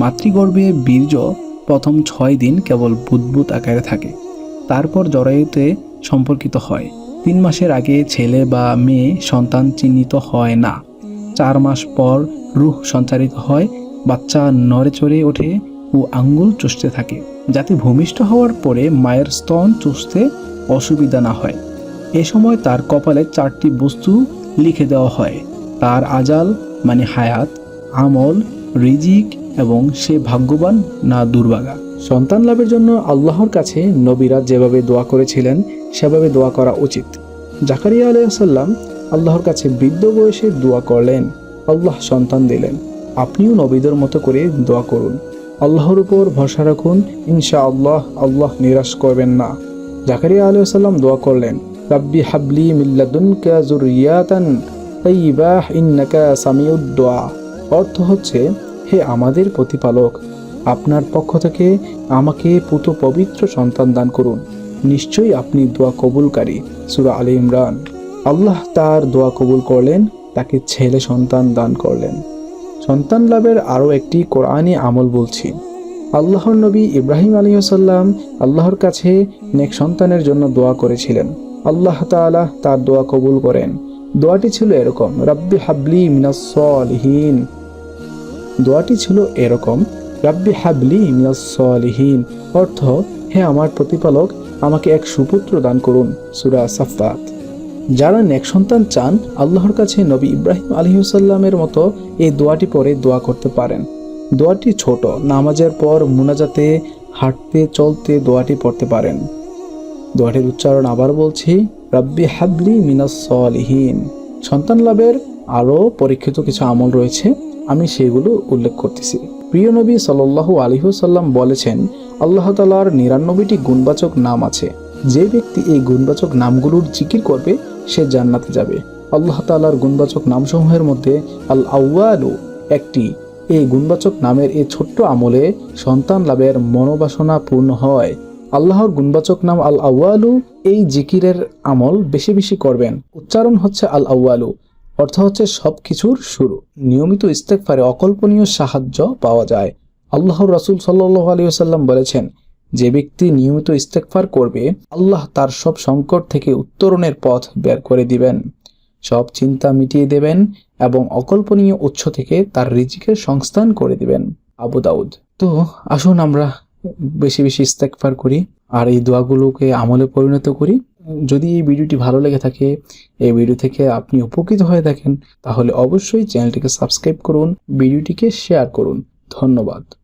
মাতৃগর্ভে বীর্য প্রথম ছয় দিন কেবল বুদবুদ আকারে থাকে। তারপর জরায়ুতে সম্পর্কিত হয়। তিন মাসের আগে ছেলে বা মেয়ে সন্তান চিহ্নিত হয় না। চার মাস পর রুহ সঞ্চারিত হয়, বাচ্চা নড়ে চড়ে ওঠে ও আঙ্গুল চুষতে থাকে। যাতে ভূমিষ্ঠ হওয়ার পরে মায়ের স্তন চুষতে অসুবিধা না হয়। এ সময় তার কপালে চারটি বস্তু লিখে দেওয়া হয়। তার আজাল মানে হায়াত, আমল, রিজিক এবং সে ভাগ্যবান না দুর্ভাগা সন্তান লাভের জন্য আল্লাহর কাছে নবীরা যেভাবে দোয়া করেছিলেন, সেভাবে দোয়া করা উচিত। জাকারিয়া আলাইসাল্লাম আল্লাহর কাছে বৃদ্ধ বয়সে দোয়া করলেন, আল্লাহ সন্তান দিলেন। আপনিও নবীদের মতো করে দোয়া করুন। আল্লাহর উপর ভরসা রাখুন ইনশা আল্লাহ আল্লাহ নিরাশ করবেন না। জাকারিয়া আলাইসাল্লাম দোয়া করলেন, রাব্বি হাবলি মিল্লাদুনকা জুরিয়াতান তাইয়্যিবাহ ইন্নাকা সামিউদ দোয়া। অর্থ হচ্ছে হে আমাদের প্রতিপালক, আপনার পক্ষ থেকে আমাকে পুত পবিত্র সন্তান দান করুন। নিশ্চয়ই আপনি দোয়া কবুলকারী, সুরা আলী ইমরান। আল্লাহ তার দোয়া কবুল করলেন, তাকে ছেলে সন্তান দান করলেন। সন্তান লাভের আরও একটি কোরআনী আমল বলছি। আল্লাহর নবী ইব্রাহিম আলিয়াল্লাম আল্লাহর কাছে নেক সন্তানের জন্য দোয়া করেছিলেন। আল্লাহ তাআলা তার দোয়া কবুল করেন। দোয়াটি ছিল এরকম, রাব্বি হাবলি মিনাসলিহীন দোয়াটি ছিল এরকম, রাব্বি হাবলি মিনাসলিহীন অর্থ, হে আমার প্রতিপালক, আমাকে এক সুপুত্র দান করুন। সুরা সাফাত যারা নেক সন্তান চান, আল্লাহর কাছে নবী ইব্রাহিম আলহিউসাল্লামের মতো এই দোয়াটি পরে দোয়া করতে পারেন। দোয়াটি ছোট, নামাজের পর মুনাজাতে হাঁটতে চলতে দোয়াটি পড়তে পারেন। দোয়াটির উচ্চারণ আবার বলছি, রাব্বি হাবলি মিনাস সলিহীন। সন্তান লাভের আরও পরীক্ষিত কিছু আমল রয়েছে। আমি সেগুলো উল্লেখ করতেছি। প্রিয় নবী সাল্লাল্লাহু আলিহুসাল্লাম বলেছেন, আল্লাহ তালার নিরানব্বইটি গুণবাচক নাম আছে। যে ব্যক্তি এই গুণবাচক নামগুলোর জিকির করবে, সে জান্নাতে যাবে। আল্লাহ তালার গুণবাচক নামসমূহের মধ্যে আল আউয়ালু একটি। এই গুণবাচক নামের এই ছোট্ট আমলে সন্তান লাভের মনোবাসনা পূর্ণ হয়। আল্লাহর গুণবাচক নাম আল আউয়ালু এই জিকিরের আমল বেশি বেশি করবেন। উচ্চারণ হচ্ছে আল আউয়ালু অর্থ হচ্ছে সব কিছুর শুরু। নিয়মিত ইস্তেকফারে অকল্পনীয় সাহায্য পাওয়া যায়। আল্লাহর রাসূল সাল্লাল্লাহু আলাইহি ওয়াসাল্লাম বলেছেন, যে ব্যক্তি নিয়মিত ইস্তেকফার করবে, আল্লাহ তার সব সংকট থেকে উত্তরণের পথ বের করে দিবেন। সব চিন্তা মিটিয়ে দেবেন এবং অকল্পনীয় উৎস থেকে তার রিজিকের সংস্থান করে দিবেন। আবু দাউদ। তো আসুন আমরা বেশি বেশি ইস্তেকফার করি আর এই দোয়াগুলোকে আমলে পরিণত করি। যদি এই ভিডিওটি ভালো লেগে থাকে, এই ভিডিও থেকে আপনি উপকৃত হয়ে থাকেন, তাহলে অবশ্যই চ্যানেলটিকে সাবস্ক্রাইব করুন, ভিডিওটিকে শেয়ার করুন। ধন্যবাদ।